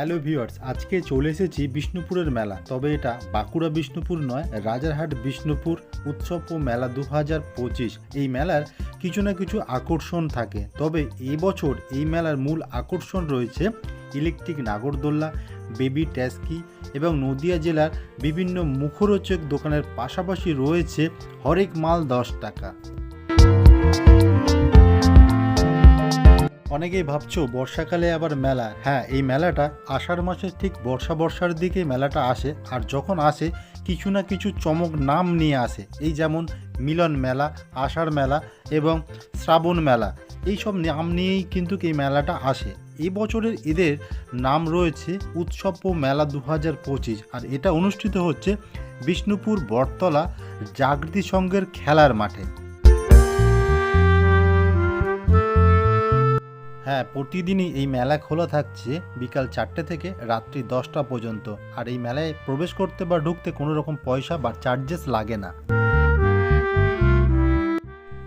Hello viewers, আজকে চলে এসেছি বিষ্ণুপুরের মেলা। তবে এটা বাঁকুড়া বিষ্ণুপুর নয়, রাজারহাট বিষ্ণুপুর উৎসব ও মেলা দু হাজার পঁচিশ। এই মেলার কিছু না কিছু আকর্ষণ থাকে। তবে এবছর এই মেলার মূল আকর্ষণ রয়েছে ইলেকট্রিক নাগরদোল্লা, বেবি ট্যাস্কি এবং নদিয়া জেলার বিভিন্ন মুখরোচক দোকানের পাশাপাশি রয়েছে হরেক মাল দশ টাকা। অনেকেই ভাবছ বর্ষাকালে আবার মেলা। হ্যাঁ এই মেলাটা আষাঢ় মাসের ঠিক বর্ষা বর্ষার দিকে মেলাটা আসে, আর যখন আসে কিছু না কিছু চমক নাম নিয়ে আসে। এই যেমন মিলন মেলা, আষাঢ় মেলা এবং শ্রাবণ মেলা, এই সব নাম নিয়েই কিন্তু এই মেলাটা আসে। এই বছরের এদের নাম রয়েছে উৎসব ও মেলা দু হাজার পঁচিশ, আর এটা অনুষ্ঠিত হচ্ছে বিষ্ণুপুর বটতলা জাগৃতি সংঘের খেলার মাঠে। হ্যাঁ প্রতিদিনই এই মেলা খোলা থাকছে বিকাল চারটে থেকে রাত্রি দশটা পর্যন্ত। আর এই মেলায় প্রবেশ করতে বা ঢুকতে কোনো রকম পয়সা বা চার্জেস লাগে না।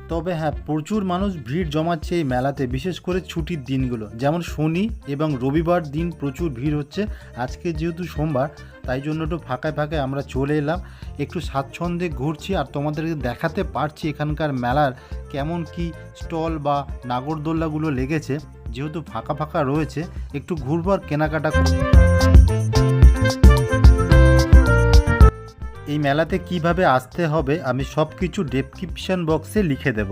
তবে হ্যাঁ প্রচুর মানুষ ভিড় জমাচ্ছে এই মেলাতে, বিশেষ করে ছুটির দিনগুলো। যেমন শনি এবং রবিবার দিন প্রচুর ভিড় হচ্ছে। আজকে যেহেতু সোমবার, তাই জন্য একটু ফাঁকায় ফাঁকায় আমরা চলে এলাম। একটু স্বাচ্ছন্দ্যে ঘুরছি আর তোমাদেরকে দেখাতে পারছি এখানকার মেলার কেমন কি স্টল বা নাগরদোল্লাগুলো লেগেছে। যেহেতু ফাঁকা ফাঁকা রয়েছে, একটু ঘুরবো আর কেনাকাটা। এই মেলাতে কীভাবে আসতে হবে, আমি সব কিছু ডেসক্রিপশন বক্সে লিখে দেব